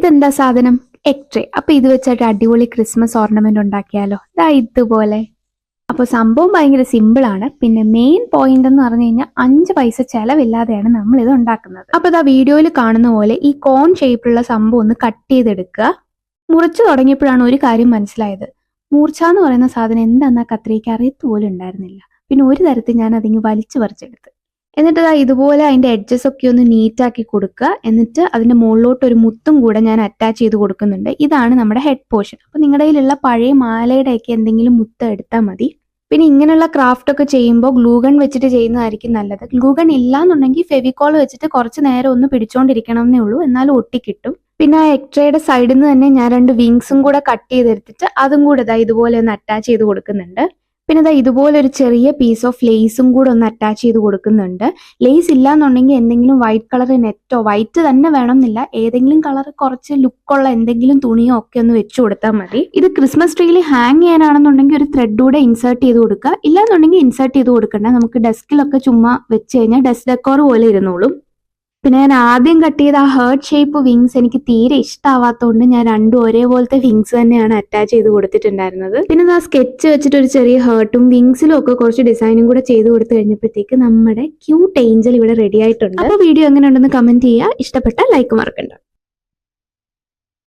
ഇതെന്താ സാധനം? എക്ട്രേ. അപ്പൊ ഇത് വെച്ചിട്ട് അടിപൊളി ക്രിസ്മസ് ഓർണമെന്റ് ഉണ്ടാക്കിയാലോ? ഇതാ ഇതുപോലെ. അപ്പോൾ സംഭവം ഭയങ്കര സിമ്പിൾ ആണ്. പിന്നെ മെയിൻ പോയിന്റ് എന്ന് പറഞ്ഞു കഴിഞ്ഞാൽ അഞ്ച് പൈസ ചെലവില്ലാതെയാണ് നമ്മൾ ഇത് ഉണ്ടാക്കുന്നത്. അപ്പൊ ഇതാ വീഡിയോയിൽ കാണുന്ന പോലെ ഈ കോൺ ഷേപ്പിലുള്ള സംഭവം ഒന്ന് കട്ട് ചെയ്തെടുക്കുക. മുറിച്ചു തുടങ്ങിയപ്പോഴാണ് ഒരു കാര്യം മനസ്സിലായത്. മൂർച്ച എന്ന് പറയുന്ന സാധനം എന്താണെന്നാ കത്രിക്ക് അറിയത്ത് പോലും ഉണ്ടായിരുന്നില്ല. പിന്നെ ഒരു തരത്തിൽ ഞാൻ അതിങ്ങ് വലിച്ചു പറിച്ചെടുത്ത്. എന്നിട്ട് ദാ ഇതുപോലെ അതിന്റെ എഡ്ജസ് ഒക്കെ ഒന്ന് നീറ്റ് ആക്കി കൊടുക്കുക എന്നിട്ട് അതിന്റെ മുകളിലോട്ട് ഒരു മുത്തും കൂടെ ഞാൻ അറ്റാച്ച് ചെയ്ത് കൊടുക്കുന്നുണ്ട്. ഇതാണ് നമ്മുടെ ഹെഡ് പോർഷൻ അപ്പൊ നിങ്ങളുടെ കയ്യിലുള്ള പഴയ മാലയുടെ ഒക്കെ എന്തെങ്കിലും മുത്ത് എടുത്താൽ മതി. പിന്നെ ഇങ്ങനെയുള്ള ക്രാഫ്റ്റ് ഒക്കെ ചെയ്യുമ്പോൾ ഗ്ലൂഗൺ വെച്ചിട്ട് ചെയ്യുന്നതായിരിക്കും നല്ലത്. ഗ്ലൂഗൺ ഇല്ലാന്നുണ്ടെങ്കിൽ ഫെവിക്കോൾ വെച്ചിട്ട് കുറച്ച് നേരം ഒന്ന് പിടിച്ചോണ്ടിരിക്കണം എന്നേ ഉള്ളൂ. എന്നാലും ഒട്ടിക്കിട്ടും പിന്നെ ആ എക്ട്രയുടെ സൈഡിൽ നിന്ന് തന്നെ ഞാൻ രണ്ട് വിങ്സും കൂടെ കട്ട് ചെയ്തെടുത്തിട്ട് അതും കൂടെ ഇതാ ഇതുപോലെ ഒന്ന് അറ്റാച്ച് ചെയ്ത് കൊടുക്കുന്നുണ്ട്. പിന്നെ ഇതാ ഇതുപോലെ ഒരു ചെറിയ പീസ് ഓഫ് ലേസും കൂടെ ഒന്ന് അറ്റാച്ച് ചെയ്ത് കൊടുക്കുന്നുണ്ട്. ലേസ് ഇല്ലാന്നുണ്ടെങ്കിൽ എന്തെങ്കിലും വൈറ്റ് കളർ നെറ്റോ വൈറ്റ് തന്നെ വേണമെന്നില്ല. ഏതെങ്കിലും കളർ കുറച്ച് ലുക്കുള്ള എന്തെങ്കിലും തുണിയോ ഒക്കെ ഒന്ന് വെച്ച് കൊടുത്താൽ മതി. ഇത് ക്രിസ്മസ് ട്രീയിൽ ഹാങ് ചെയ്യാനാണെന്നുണ്ടെങ്കിൽ ഒരു ത്രെഡ് കൂടെ ഇൻസേർട്ട് ചെയ്ത് കൊടുക്കുക. ഇല്ലാന്നുണ്ടെങ്കിൽ ഇൻസേർട്ട് ചെയ്ത് കൊടുക്കണ്ട. നമുക്ക് ഡെസ്കിലൊക്കെ ചുമ്മാ വെച്ച് കഴിഞ്ഞാൽ ഡെസ്ക് ഡെക്കോർ പോലെ ഇരുന്നോളും. പിന്നെ ഞാൻ ആദ്യം കട്ട് ചെയ്ത ആ ഹേർട്ട് ഷേപ്പ് വിങ്സ് എനിക്ക് തീരെ ഇഷ്ടമാവാത്തതുകൊണ്ട് ഞാൻ രണ്ടും ഒരേപോലത്തെ വിങ്സ് തന്നെയാണ് അറ്റാച്ച് ചെയ്ത് കൊടുത്തിട്ടുണ്ടായിരുന്നത്. പിന്നെ ആ സ്കെച്ച് വെച്ചിട്ട് ഒരു ചെറിയ ഹേർട്ടും വിങ്സിലും ഒക്കെ കുറച്ച് ഡിസൈനും കൂടെ ചെയ്ത് കൊടുത്തു കഴിഞ്ഞപ്പോഴത്തേക്ക് നമ്മുടെ ക്യൂട്ട് ഏഞ്ചൽ ഇവിടെ റെഡി ആയിട്ടുണ്ട്. അപ്പോൾ വീഡിയോ എങ്ങനെയുണ്ടെന്ന് കമന്റ് ചെയ്യുക. ഇഷ്ടപ്പെട്ട ലൈക്ക് മറക്കണ്ട.